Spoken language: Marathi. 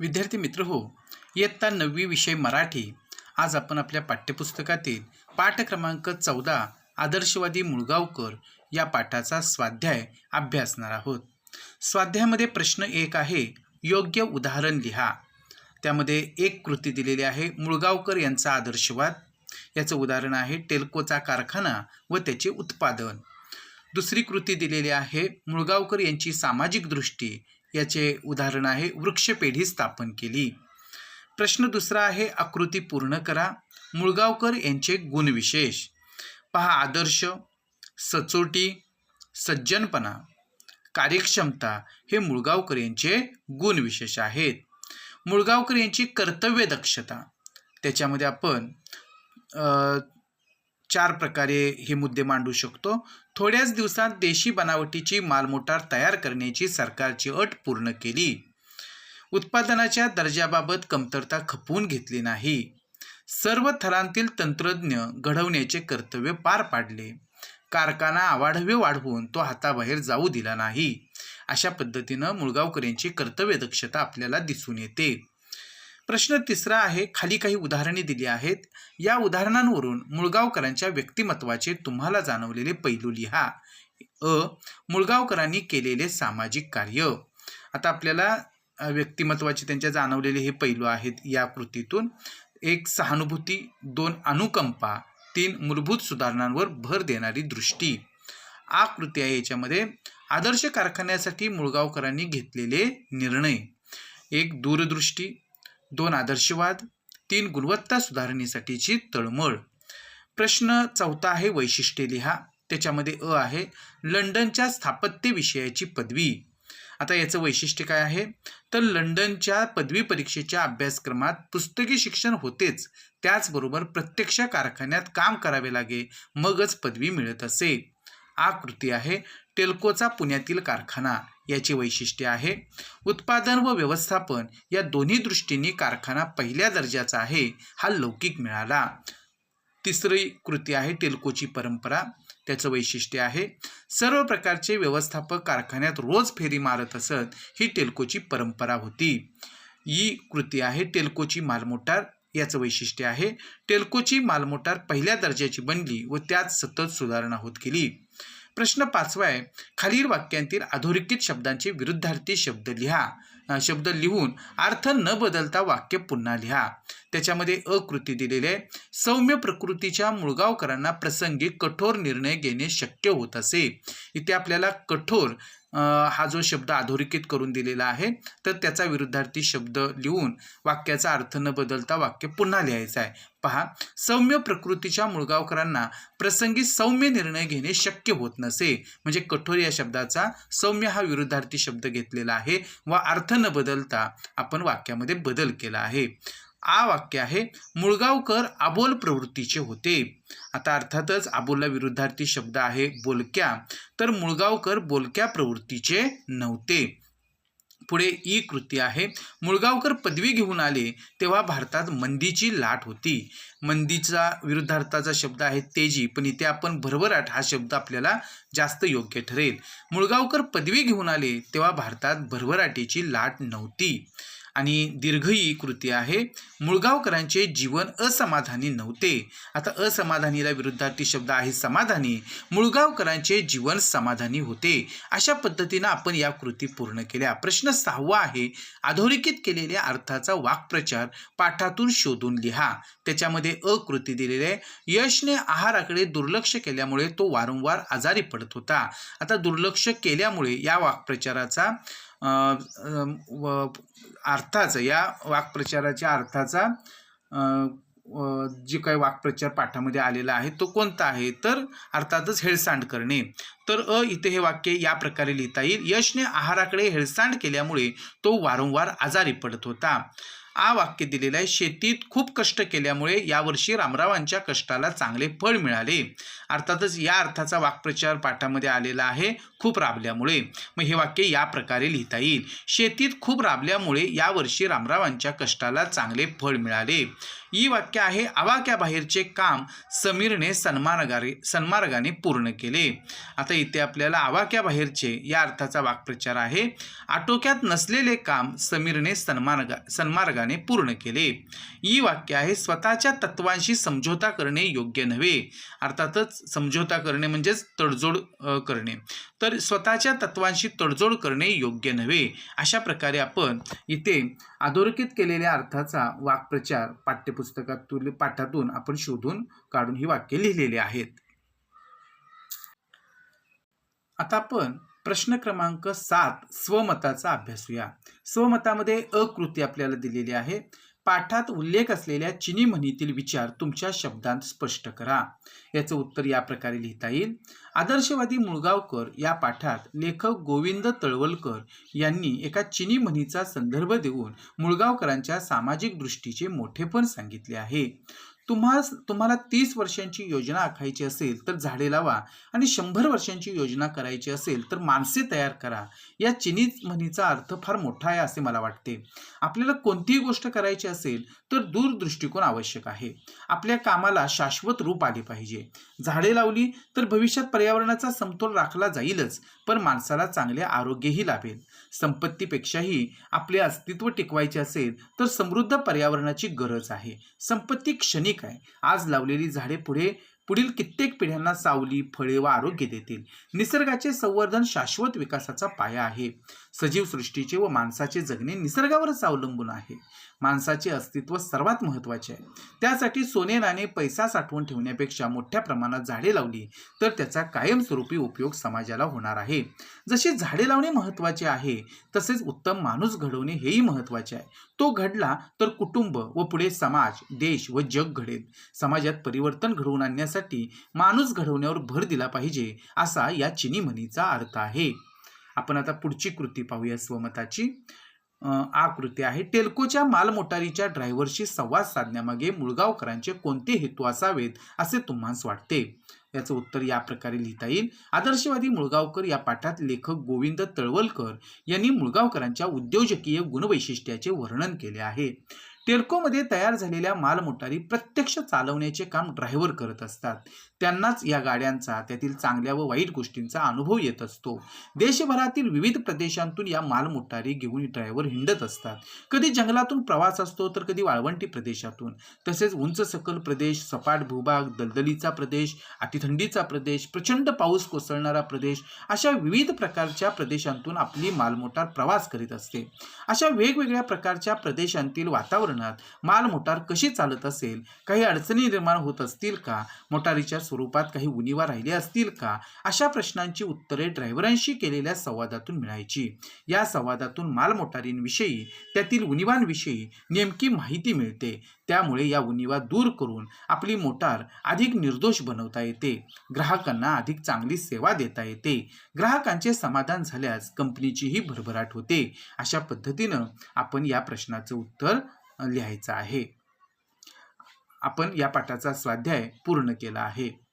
विद्यार्थी मित्र हो इयत्ता नववी विषय मराठी. आज आपण आपल्या पाठ्यपुस्तकातील पाठ क्रमांक चौदा आदर्शवादी मुळगावकर या पाठाचा स्वाध्याय अभ्यासणार आहोत. स्वाध्यायामध्ये प्रश्न एक आहे योग्य उदाहरण लिहा. त्यामध्ये एक कृती दिलेली आहे मुळगावकर यांचा आदर्शवाद. याचं उदाहरण आहे टेल्कोचा कारखाना व त्याचे उत्पादन. दुसरी कृती दिलेली आहे मुळगावकर यांची सामाजिक दृष्टी याचे उदाहरण आहे वृक्षपेढी स्थापन केली. प्रश्न दुसरा आहे आकृती पूर्ण करा. मुळगावकर यांचे गुणविशेष पहा आदर्श सचोटी सज्जनपणा कार्यक्षमता हे मुळगावकर यांचे गुणविशेष आहेत. मुळगावकर यांची कर्तव्य दक्षता त्याच्यामध्ये आपण चार प्रकारे हे मुद्दे मांडू शकतो. थोड्याच दिवसात देशी बनावटीची मालमोटार तयार करण्याची सरकारची अट पूर्ण केली. उत्पादनाच्या दर्जाबाबत कमतरता खपवून घेतली नाही. सर्व थरांतील तंत्रज्ञ घडवण्याचे कर्तव्य पार पाडले. कारखाना आवाढव्य वाढवून तो हाताबाहेर जाऊ दिला नाही. अशा पद्धतीनं मुळगावकर यांची कर्तव्य दक्षता आपल्याला दिसून येते. प्रश्न तिसरा आहे खाली काही उदाहरणे दिली आहेत. या उदाहरणांवरून मुळगावकरांच्या व्यक्तिमत्वाचे तुम्हाला जाणवलेले पैलू लिहा. अ. मुळगावकरांनी केलेले सामाजिक कार्य. आता आपल्याला व्यक्तिमत्वाचे त्यांच्या जाणवलेले हे पैलू आहेत या कृतीतून. एक सहानुभूती. दोन अनुकंपा. तीन मूलभूत सुधारणांवर भर देणारी दृष्टी. आ कृती आहे याच्यामध्ये आदर्श कारखान्यासाठी मुळगावकरांनी घेतलेले निर्णय. एक दूरदृष्टी. दोन आदर्शवाद तीन गुणवत्ता सुधारणेसाठीची तळमळ. प्रश्न चौथा आहे वैशिष्ट्ये लिहा. त्याच्यामध्ये अ आहे लंडनच्या स्थापत्य विषयाची पदवी. आता याचं वैशिष्ट्य काय आहे? तर लंडनच्या पदवी परीक्षेच्या अभ्यासक्रमात पुस्तकी शिक्षण होतेच. त्याचबरोबर प्रत्यक्ष कारखान्यात काम करावे लागे मगच पदवी मिळत असे. आकृती आहे टेल्कोचा पुण्यातील कारखाना. याचे वैशिष्ट्य आहे उत्पादन व व्यवस्थापन या दोन्ही दृष्टीने कारखाना पहिल्या दर्जाचा आहे हा लौकिक मिळाला. तिसरी कृती आहे टेल्कोची परंपरा. त्याचं वैशिष्ट्य आहे सर्व प्रकारचे व्यवस्थापक कारखान्यात रोज फेरी मारत असत ही टेल्कोची परंपरा होती. ही कृती आहे टेल्कोची मालमोटार. याचं वैशिष्ट्य आहे टेल्कोची मालमोटार पहिल्या दर्जाची बनली व त्यात सतत सुधारणा होत गेली. प्रश्न पाचवा आहे खालील वाक्यांतील अधोरेखित शब्दांचे विरुद्धार्थी शब्द लिहा. शब्द लिहून अर्थ न बदलता वाक्य पुन्हा लिहा. त्याच्यामध्ये अकृती दिलेली आहे. सौम्य प्रकृतीच्या मुळगावकरांना प्रसंगी कठोर निर्णय घेणे शक्य होत असे. इथे आपल्याला कठोर हा जो शब्द अधोरेखित करून दिलेला आहे तर त्याचा विरुद्धार्थी शब्द लिहून वाक्याचा अर्थ न बदलता वाक्य पुन्हा लिहायचं आहे. पहा सौम्य प्रकृतीच्या मुळगावकरांना प्रसंगी सौम्य निर्णय घेणे शक्य होत नसे. म्हणजे कठोर या शब्दाचा सौम्य हा विरुद्धार्थी शब्द घेतलेला आहे व अर्थ न बदलता आपण वाक्यामध्ये बदल केला आहे. आ वाक्य आहे मुळगावकर आबोल प्रवृत्तीचे होते. आता अर्थातच आबोलला विरुद्धार्थी शब्द आहे बोलक्या. तर मुळगावकर बोलक्या प्रवृत्तीचे नव्हते. पुढे ई कृती आहे. मुळगावकर पदवी घेऊन आले तेव्हा भारतात मंदीची लाट होती. मंदीचा विरुद्धार्थाचा शब्द आहे तेजी पण इथे आपण भरभराट हा शब्द आपल्याला जास्त योग्य ठरेल. मुळगावकर पदवी घेऊन आले तेव्हा भारतात भरभराटीची लाट नव्हती. आणि दीर्घ कृती आहे. मुळगावकरांचे जीवन असमाधानी नव्हते. आता असमाधानीला विरुद्धार्थी शब्द आहे समाधानी. मुळगावकरांचे जीवन समाधानी होते. अशा पद्धतीनं आपण या कृती पूर्ण केल्या. प्रश्न सहावा आहे अधोरेखित केलेल्या अर्थाचा वाक्प्रचार पाठातून शोधून लिहा. त्याच्यामध्ये अकृती दिलेली आहे. यशने आहाराकडे दुर्लक्ष केल्यामुळे तो वारंवार आजारी पडत होता. आता दुर्लक्ष केल्यामुळे या वाक्प्रचाराचा अर्थाचं या वाक्प्रचाराच्या अर्थाचा जे काही वाक्प्रचार पाठामध्ये आलेला आहे तो कोणता आहे? तर अर्थातच हेळसांड करणे. तर अ इथे हे वाक्य या प्रकारे लिहिता येईल. यशने आहाराकडे हेळसांड केल्यामुळे तो वारंवार आजारी पडत होता. आ वाक्य दिलेलं आहे शेतीत खूप कष्ट केल्यामुळे यावर्षी रामरावांच्या कष्टाला चांगले फळ मिळाले. अर्थातच या अर्थाचा वाक्प्रचार पाठामध्ये आलेला आहे खूप राबल्यामुळे. मग हे वाक्य या प्रकारे लिहिता येईल शेतीत खूप राबल्यामुळे यावर्षी रामरावांच्या कष्टाला चांगले फळ मिळाले. ही वाक्य आहे आवाक्याबाहेरचे काम समीरने सन्मार्गाने सन्मार्गाने पूर्ण केले. आता इथे आपल्याला आवाक्याबाहेरचे या अर्थाचा वाक्प्रचार आहे आटोक्यात नसलेले काम समीरने सन्मार्गा सन्मार्गाने पूर्ण केले. ई वाक्य आहे स्वतःच्या तत्वांशी समझोता करणे योग्य नव्हे. अर्थातच समझोता करणे म्हणजेच तडजोड करणे. तर स्वतःच्या तत्वांशी तडजोड करणे योग्य नव्हे. अशा प्रकारे आपण इथे अधोरेखित केलेल्या अर्थाचा वाक्प्रचार पाठ्यपुस्तकातून पाठातून आपण शोधून काढून ही वाक्य लिहिलेली आहेत. आता आपण प्रश्न क्रमांक सात स्वमताचा अभ्यासूया स्वमतामध्ये अकृती आपल्याला दिलेली आहे. पाठात उल्लेख असलेल्या चिनी म्हणीतील विचार तुमच्या शब्दांत स्पष्ट करा. याचं उत्तर या प्रकारे लिहिता येईल. आदर्शवादी मुळगावकर या पाठात लेखक गोविंद तळवलकर यांनी एका चिनी म्हणीचा संदर्भ देऊन मुळगावकरांच्या सामाजिक दृष्टीचे मोठेपण सांगितले आहे. तुम्हा तुम्हाला तीस वर्षांची योजना आखायची असेल तर झाडे लावा. आणि शंभर वर्षांची योजना करायची असेल तर माणसे तयार करा. या चिनी म्हणीचा अर्थ फार मोठा आहे असे मला वाटते. आपल्याला कोणतीही गोष्ट करायची असेल तर दूरदृष्टिकोन आवश्यक आहे. आपल्या कामाला शाश्वत रूप आले पाहिजे. झाडे लावली तर भविष्यात पर्यावरणाचा समतोल राखला जाईलच पण माणसाला चांगले आरोग्यही लाभेल. संपत्तीपेक्षाही आपले अस्तित्व टिकवायचे असेल तर समृद्ध पर्यावरणाची गरज आहे. संपत्ती क्षणिक आहे. आज लावलेली झाडे पुढे पुढील कित्येक पिढ्यांना सावली फळे व आरोग्य देतील. निसर्गाचे संवर्धन शाश्वत विकासाचा पाया आहे. सजीव सृष्टीचे व माणसाचे जगणे निसर्गावरच अवलंबून आहे. माणसाचे अस्तित्व सर्वात महत्त्वाचे आहे. त्यासाठी सोने नाणे पैसा साठवून ठेवण्यापेक्षा मोठ्या प्रमाणात झाडे लावली तर त्याचा कायमस्वरूपी उपयोग समाजाला होणार आहे. जसे झाडे लावणे महत्त्वाचे आहे तसेच उत्तम माणूस घडवणे हेही महत्त्वाचे आहे. तो घडला तर कुटुंब व पुढे समाज देश व जग घडेल. समाजात परिवर्तन घडवून करण्यासाठी माणूस घडवण्यावर भर दिला पाहिजे असा या चिनी म्हणीचा अर्थ आहे. आपण आता पुढची कृती पाहूया स्वमताची. आकृती आहे. टेल्कोच्या मालमोटारीच्या ड्रायव्हरशी संवाद साधण्यामागे मुळगावकरांचे कोणते हेतू असावेत असे तुम्हाला वाटते? याचं उत्तर या प्रकारे लिहिता येईल. आदर्शवादी मुळगावकर या पाठात लेखक गोविंद तळवलकर यांनी मुळगावकरांच्या उद्योजकीय गुणवैशिष्ट्याचे वर्णन केले आहे. टेल्कोमध्ये तयार झालेल्या मालमोटारी प्रत्यक्ष चालवण्याचे काम ड्रायव्हर करत असतात. त्यांनाच या गाड्यांचा त्यातील चांगल्या व वाईट गोष्टींचा अनुभव येत असतो. देशभरातील विविध प्रदेशांतून या मालमोटारी घेऊन ड्रायव्हर हिंडत असतात. कधी जंगलातून प्रवास असतो तर कधी वाळवंटी प्रदेशातून. तसेच उंच सकल प्रदेश सपाट भूभाग दलदलीचा प्रदेश अतिथंडीचा प्रदेश प्रचंड पाऊस कोसळणारा प्रदेश अशा विविध प्रकारच्या प्रदेशांतून आपली मालमोटार प्रवास करीत असते. अशा वेगवेगळ्या प्रकारच्या प्रदेशांतील वातावरणात मालमोटार कशी चालत असेल? काही अडचणी निर्माण होत असतील का? मोटारीच्या स्वरूपात काही उणीवा राहिल्या असतील का? अशा प्रश्नांची उत्तरे ड्रायव्हरांशी केलेल्या संवादातून मिळायची. या संवादातून मालमोटारींविषयी त्यातील उणीवांविषयी नेमकी माहिती मिळते. त्यामुळे या उणीवा दूर करून आपली मोटार अधिक निर्दोष बनवता येते. ग्राहकांना अधिक चांगली सेवा देता येते. ग्राहकांचे समाधान झाल्यास कंपनीचीही भरभराट होते. अशा पद्धतीनं आपण या प्रश्नाचं उत्तर लिहायचं आहे. आपण या पाठाचा स्वाध्याय पूर्ण केला आहे.